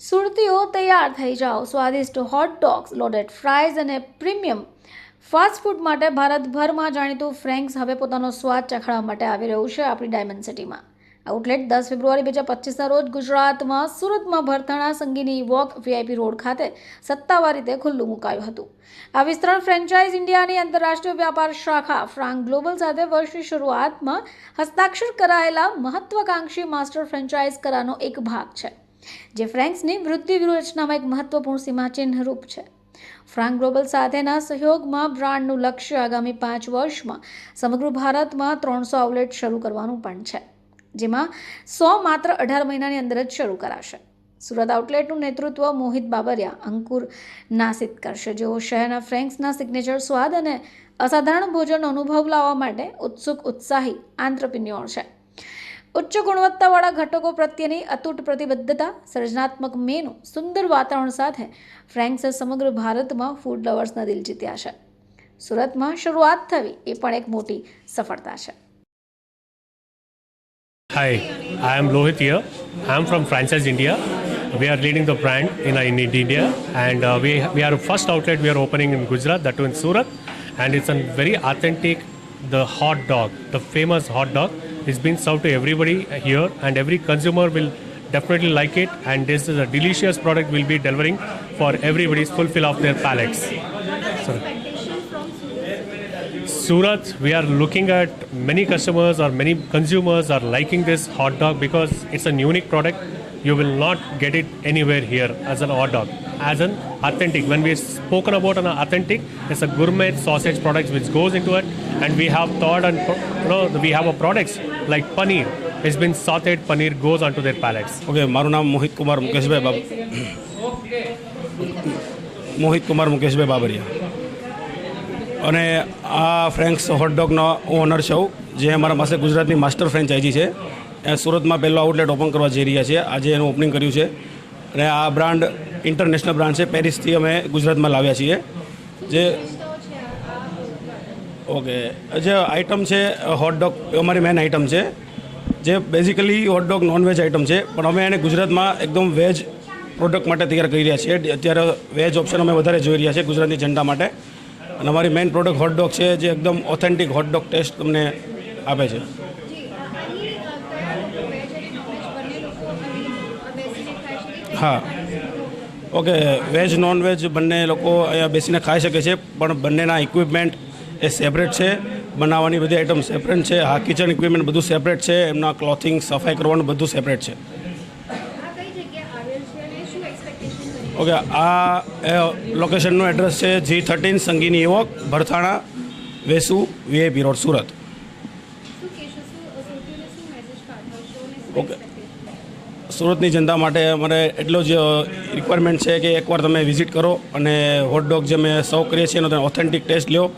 સુરતીઓ તૈયાર થઈ જાઓ. સ્વાદિષ્ટ હોટ ડોગ્સ લોડેડ ફ્રાઈઝ અને પ્રીમિયમ ફાસ્ટ ફૂડ માટે ભારતભરમાં જાણીતું ફ્રેન્ક્સ હવે પોતાનો સ્વાદ ચખાડવા માટે આવી રહ્યું છે આપણી ડાયમંડ સિટીમાં આઉટલેટ દસ ફેબ્રુઆરી બે હજાર પચીસના રોજ ગુજરાતમાં સુરતમાં Bharthana Sangini walk VIP road ખાતે સત્તાવાર રીતે ખુલ્લું મુકાયું હતું. આ વિસ્તરણ ફ્રેન્ચાઇઝ ઇન્ડિયાની આંતરરાષ્ટ્રીય વ્યાપાર શાખા ફ્રાન્ક ગ્લોબલ સાથે વર્ષની શરૂઆતમાં હસ્તાક્ષર કરાયેલા મહત્વાકાંક્ષી માસ્ટર ફ્રેન્ચાઇઝ કરાનો એક ભાગ છે. જે ફ્રેન્ક્સની વૃદ્ધિ વ્યૂહરચનામાં એક મહત્વપૂર્ણ સીમાચિહ્ન રૂપ છે. ફ્રાન્ક ગ્લોબલ સાથેના સહયોગમાં બ્રાન્ડનું લક્ષ્ય આગામી પાંચ વર્ષમાં સમગ્ર ભારતમાં ત્રણસો આઉટલેટ શરૂ કરવાનું પણ છે, જેમાં સો માત્ર અઢાર મહિનાની અંદર જ શરૂ કરાશે. સુરત આઉટલેટનું નેતૃત્વ મોહિત બાબરિયા અંકુર નાસિત કરશે. જેઓ શહેરના ફ્રેન્ક્સના સિગ્નેચર સ્વાદ અને અસાધારણ ભોજનનો અનુભવ લાવવા માટે ઉત્સુક, ઉત્સાહી આંત્રપ્રિન્યોર છે. ઉચ્ચ ગુણવત્તાવાળા ઘટકો પ્રત્યેની અતૂટ પ્રતિબદ્ધતા સર્જનાત્મક મેનુ સુંદર વાતાવરણ સાથે ફ્રેન્ક્સે સમગ્ર ભારતમાં ફૂડ લવર્સના દિલ જીત્યા છે સુરતમાં શરૂઆત થવી એ પણ એક મોટી સફળતા છે am Lohit here. I am from Franchise India. We are leading the brand in, in India, and uh, we we are first outlet we are opening in Gujarat, that too in Surat, and it's a very authentic, the hot dog, the famous hot dog, is been served to everybody here, and every consumer will definitely like it. And this is a delicious product we'll be delivering for everybody's fulfill of their palates. Sorry. Surat, we are looking at many customers or many consumers are liking this hot dog because it's a unique product. You will not get it anywhere here as an odd dog. As an authentic, when we've spoken about an authentic, it's a gourmet sausage product which goes into it, and we have thought and you know we have a products like paneer. It's been sauteed paneer goes onto their palates. Okay મારું નામ મોહિત કુમાર મુકેશભાઈ બાબ મોહિત કુમાર મુકેશભાઈ બાબરિયા અને આ franks હોટડોગનો honour છું જે અમારા પાસે ગુજરાતની master franchise છે સુરતમાં પહેલો આઉટલેટ ઓપન કરવા જઈ રહ્યા છીએ. આજે એનું ઓપનિંગ કર્યું છે. અને આ બ્રાન્ડ ઇન્ટરનેશનલ બ્રાન્ડ છે. પેરિસથી અમે ગુજરાતમાં લાવ્યા છીએ. જે ઓકે. જે આઇટમ છે હોટડોગ અમારી મેન આઇટમ છે. જે બેઝિકલી હોટડોગ નોનવેજ આઇટમ છે. પણ અમે એને ગુજરાતમાં એકદમ વેજ પ્રોડક્ટ માટે તૈયાર કરી રહ્યા છીએ. અત્યારે વેજ ઓપ્શન અમે વધારે જોઈ રહ્યા છીએ ગુજરાતની જનતા માટે. અને અમારી મેઇન પ્રોડક્ટ હોટડોગ છે, જે એકદમ ઓથેન્ટિક હોટડોગ ટેસ્ટ તમને આપે છે. હા. ઓકે વેજ નોન વેજ બંને લોકો અહીંયા બેસીને ખાઈ શકે છે પણ બંનેના ઇક્વિપમેન્ટ એ સેપરેટ છે. બનાવવાની બધી આઇટમ સેપરેટ છે હા કિચન ઇક્વિપમેન્ટ બધું સેપરેટ છે એમના ક્લોથિંગ સફાઈ કરવાનું બધું સેપરેટ છે. ઓકે આ લોકેશનનું એડ્રેસ છે જી થર્ટીન સંગીની યુવક Bharthana Vesu VIP road Surat. Okay. સુરતની જનતા માટે અમારે એટલો જ રિક્વાયરમેન્ટ છે કે એકવાર તમે વિઝિટ કરો અને હોટડોગ જે અમે સર્વ કરીએ છીએ એનો તમે ઓથેન્ટિક ટેસ્ટ લ્યો.